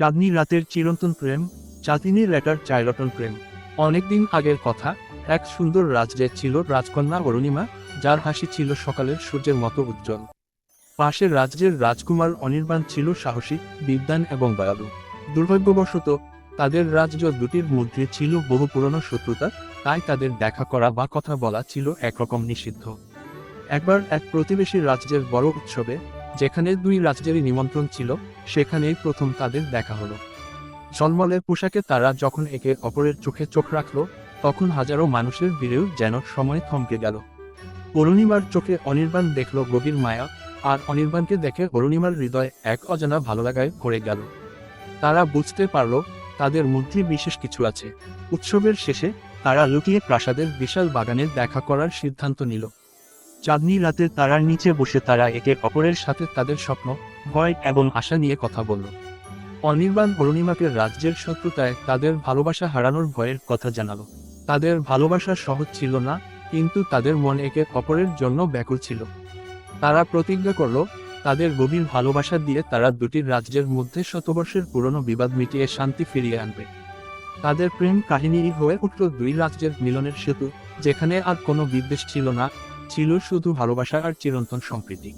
চাঁদনি রাতের চিরন্তন প্রেম, চাঁদিনী লেটার চাইরটন প্রেম। অনেকদিন আগের কথা, এক সুন্দর রাজ্যে ছিল রাজকন্যা অরুণিমা, যার হাসি ছিল সকালের সূর্যের মতো উজ্জ্বল। পাশের রাজ্যের রাজকুমার অনির্বাণ ছিল সাহসী বিদ্যান এবং দয়ালু। দুর্ভাগ্যবশত, তাদের রাজ্য দুটির মধ্যে ছিল বহু পুরনো শত্রুতা, তাই তাদের দেখা করা বা কথা বলা ছিল একরকম নিষিদ্ধ। একবার এক প্রতিবেশী রাজ্যের বড় উৎসবে যেখানে দুই রাজ্যেরই নিমন্ত্রণ ছিল, সেখানেই প্রথম তাদের দেখা হলো। জন্মলে পোশাকে তারা যখন একে অপরের চোখে চোখ রাখল, তখন হাজারো মানুষের ভিড়েও যেন সময় থমকে গেল। অরুণিমার চোখে অনির্বাণ দেখল গভীর মায়া, আর অনির্বাণকে দেখে অরুণিমার হৃদয় এক অজানা ভালো লাগায় ভরে গেল। তারা বুঝতে পারল, তাদের মধ্যে বিশেষ কিছু আছে। উৎসবের শেষে তারা লুকিয়ে প্রাসাদের বিশাল বাগানে দেখা করার সিদ্ধান্ত নিল। চাঁদনি রাতে তারার নিচে বসে তারা একে অপরের সাথে তাদের স্বপ্ন, ভয় এবং আশা নিয়ে কথা বলল। অনির্বাণ অরুণিমাকে রাজ্যের শত্রুতায় তাদের ভালোবাসা হারানোর ভয়ের কথা জানালো। তাদের ভালোবাসা সহজ ছিল না, কিন্তু তাদের মন একে অপরের জন্য ব্যাকুল ছিল। তারা প্রতিজ্ঞা করল, তাদের গভীর ভালোবাসা দিয়ে তারা দুটি রাজ্যের মধ্যে শতবর্ষের পুরনো বিবাদ মিটিয়ে শান্তি ফিরিয়ে আনবে। তাদের প্রেম কাহিনী হয়ে উঠল দুই রাজ্যের মিলনের সেতু, যেখানে আর কোনো বিদ্বেষ ছিল না ছিল শুধু ভালোবাসা আর চিরন্তন সম্প্রীতি।